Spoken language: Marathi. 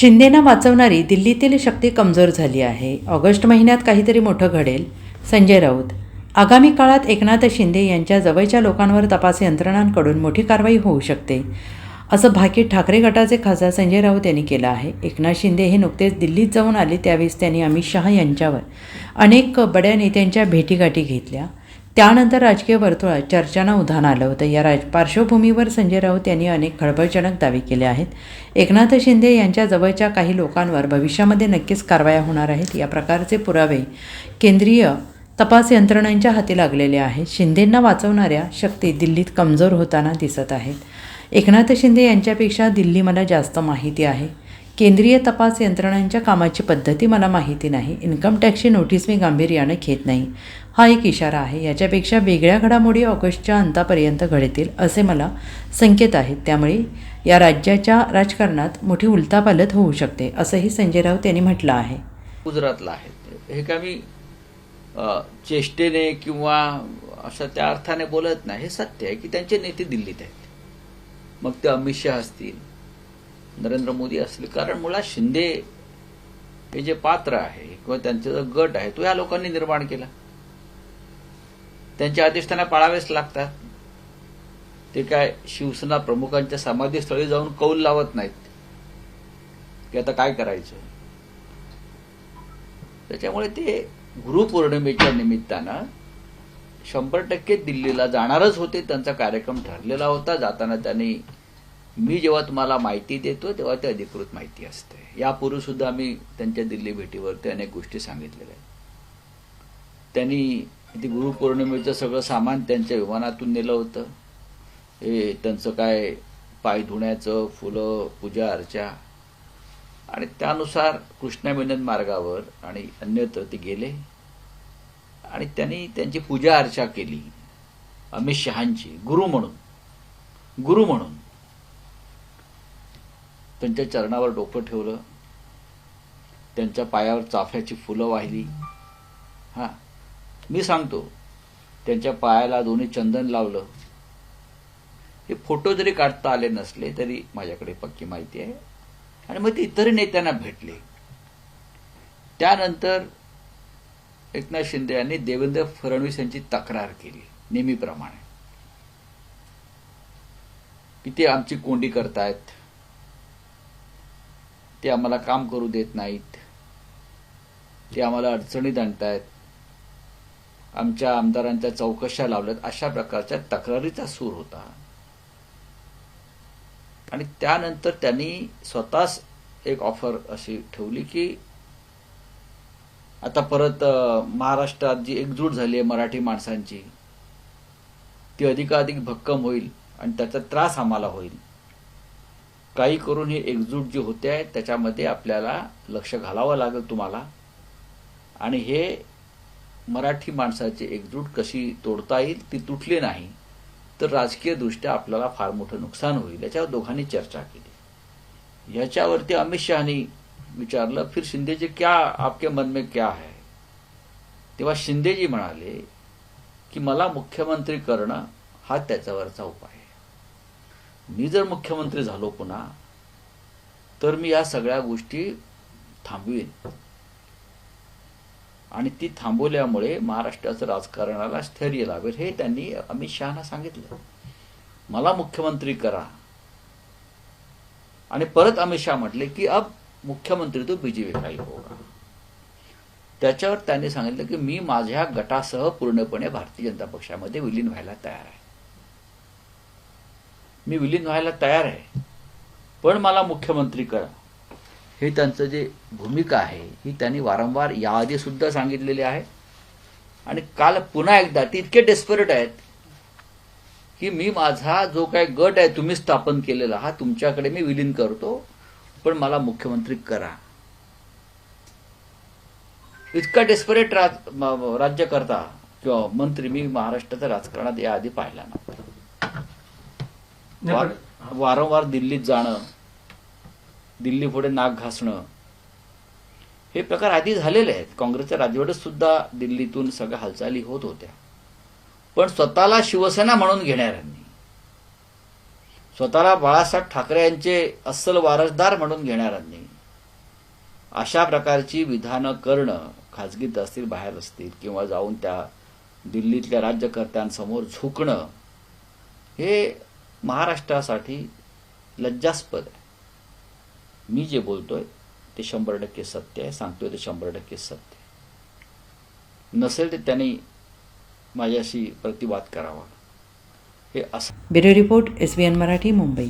शिंदेना वाचवणारी दिल्लीतील शक्ती कमजोर झाली आहे. ऑगस्ट महिन्यात काहीतरी मोठं घडेल. संजय राऊत. आगामी काळात एकनाथ शिंदे यांच्या जवळच्या लोकांवर तपास यंत्रणांकडून मोठी कारवाई होऊ शकते असं भाकीत ठाकरे गटाचे खासदार संजय राऊत यांनी केलं आहे. एकनाथ शिंदे हे नुकतेच दिल्लीत जाऊन आले त्यावेळेस त्यांनी अमित शहा यांच्यावर अनेक बड्या नेत्यांच्या भेटीगाठी घेतल्या. त्यानंतर राजकीय वर्तुळात चर्चांना उधाण आलं होतं. या राज पार्श्वभूमीवर संजय राऊत यांनी अनेक खळबळजनक दावे केले आहेत. एकनाथ शिंदे यांच्या जवळच्या काही लोकांवर भविष्यामध्ये नक्कीच कारवाया होणार आहेत. या प्रकारचे पुरावे केंद्रीय तपास यंत्रणांच्या हाती लागलेले आहेत. शिंदेंना वाचवणाऱ्या शक्ती दिल्लीत कमजोर होताना दिसत आहेत. एकनाथ शिंदे यांच्यापेक्षा दिल्ली मला जास्त माहिती आहे. केंद्रीय तपास यंत्रणांच्या कामाची पद्धती मला माहिती नाही. इन्कम टॅक्सची नोटीस मी गांभीर्यानं घेत नाही. हा एक इशारा आहे. याच्यापेक्षा वेगळ्या घडामोडी ऑगस्टच्या अंतापर्यंत घडतील असे मला संकेत आहेत. त्यामुळे या राज्याच्या राजकारणात मोठी उलथापालत होऊ शकते असंही संजय राऊत यांनी म्हटलं आहे. गुजरातला आहे. हे काय मी चेष्टेने किंवा असं त्या अर्थाने बोलत नाही. हे सत्य आहे की त्यांचे नेते दिल्लीत आहेत. मग ते अमित शहा असतील नरेंद्र मोदी असले कारण मुळात शिंदे हे जे पात्र आहे किंवा त्यांचा जो गट आहे तो या लोकांनी निर्माण केला. त्यांचे आदेश त्यांना पाळावेच लागतात. ते काय शिवसेना प्रमुखांच्या समाधीस्थळी जाऊन कौल लावत नाहीत. की आता काय करायचं? त्याच्यामुळे ते गुरुपौर्णिमेच्या निमित्तानं शंभर टक्के दिल्लीला जाणारच होते. त्यांचा कार्यक्रम ठरलेला होता. जाताना त्यांनी मी जेव्हा तुम्हाला माहिती देतो तेव्हा ते अधिकृत माहिती असते. यापूर्वी सुद्धा मी त्यांच्या दिल्ली भेटीवरती अनेक गोष्टी सांगितलेल्या आहेत. त्यांनी ते गुरुपौर्णिमेचं सगळं सामान त्यांच्या विमानातून नेलं होतं. हे त्यांचं काय पाय धुण्याचं फुलं पूजा अर्चा. आणि त्यानुसार कृष्णा मार्गावर आणि अन्यत्र ते गेले. आणि त्यांनी त्यांची पूजा अर्चा केली. अमित शहांची गुरु म्हणून. गुरु म्हणून. त्यांच्या चरणावर डोकं ठेवलं. त्यांच्या पायावर चाफ्याची फुलं वाहिली. हा मी सांगतो त्यांच्या पायाला दोन्ही चंदन लावलं. हे फोटो जरी काढता आले नसले तरी माझ्याकडे पक्की माहिती आहे. आणि मग ते इतर नेत्यांना भेटले. त्यानंतर एकनाथ शिंदे यांनी देवेंद्र फडणवीस यांची तक्रार केली नेहमीप्रमाणे. की ते आमची कोंडी करतायत. ते आम्हाला काम करू देत नाहीत. ते आम्हाला अडचणीत आणतायत. आमच्या आमदारांच्या चौकशा लावल्यात. अशा प्रकारच्या तक्रारीचा सूर होता. आणि त्यानंतर त्यांनी स्वतःच एक ऑफर अशी ठेवली की आता परत महाराष्ट्रात जी एकजूट झाली आहे मराठी माणसांची ती अधिकाधिक भक्कम होईल आणि त्याचा त्रास आम्हाला होईल. काही करून हे एकजूट जे होते आहे त्याच्यामध्ये आपल्याला लक्ष घालावं लागेल तुम्हाला. आणि हे मराठी माणसाची एकजूट कशी तोडता येईल ती तुटली नाही तर राजकीयदृष्ट्या आपल्याला फार मोठं नुकसान होईल. याच्यावर दोघांनी चर्चा केली. याच्यावरती अमित शहानी विचारलं फिर शिंदेजी क्या आपके मन में क्या है? तेव्हा शिंदेजी म्हणाले की मला मुख्यमंत्री करणं हा त्याच्यावरचा उपाय आहे. मी जर मुख्यमंत्री झालो पुन्हा तर मी या सगळ्या गोष्टी थांबवीन. आणि ती थांबवल्यामुळे महाराष्ट्राचं राजकारणाला स्थैर्य लावेल हे त्यांनी अमित शहाना सांगितलं. मला मुख्यमंत्री करा. आणि परत अमित शहा म्हटले की अब मुख्यमंत्री तो बीजेपी काही होगा? त्याच्यावर त्यांनी सांगितलं की मी माझ्या गटासह पूर्णपणे भारतीय जनता पक्षामध्ये विलीन व्हायला तयार आहे. मी विलीन व्हायला तयार आहे. पण मला मुख्यमंत्री करा. हे त्यांचं जे भूमिका आहे ही त्यांनी वारंवार याआधी सुद्धा सांगितलेली आहे. आणि काल पुन्हा एकदा ते इतके डेस्परेट आहेत की मी माझा जो काही गट आहे तुम्ही स्थापन केलेला हा तुमच्याकडे मी विलीन करतो पण मला मुख्यमंत्री करा. इतका डेस्परेट राज राज्यकर्ता किंवा मंत्री मी महाराष्ट्राच्या राजकारणात याआधी पाहिला नव्हता. वार- वारंवार दिल्लीत जाणं दिल्ली पुढे नाक घासणं हे प्रकार आधी झालेले आहेत. काँग्रेसच्या राजवटीत सुद्धा दिल्लीतून सगळ्या हालचाली होत होत्या. पण स्वतःला शिवसेना म्हणून घेणाऱ्यांनी स्वतःला बाळासाहेब ठाकरे यांचे अस्सल वारसदार म्हणून घेणाऱ्यांनी अशा प्रकारची विधानं करणं खाजगीत असतील बाहेर असतील किंवा जाऊन त्या दिल्लीतल्या राज्यकर्त्यांसमोर झुकणं हे महाराष्ट्रासाठी लज्जास्पद आहे. मी जे बोलतोय ते शंभर टक्के सत्य आहे सांगतोय ते शंभर टक्के सत्य आहे. नसेल तर त्यांनी माझ्याशी प्रतिवाद करावा. हे असं bureau report S B N Marathi Mumbai.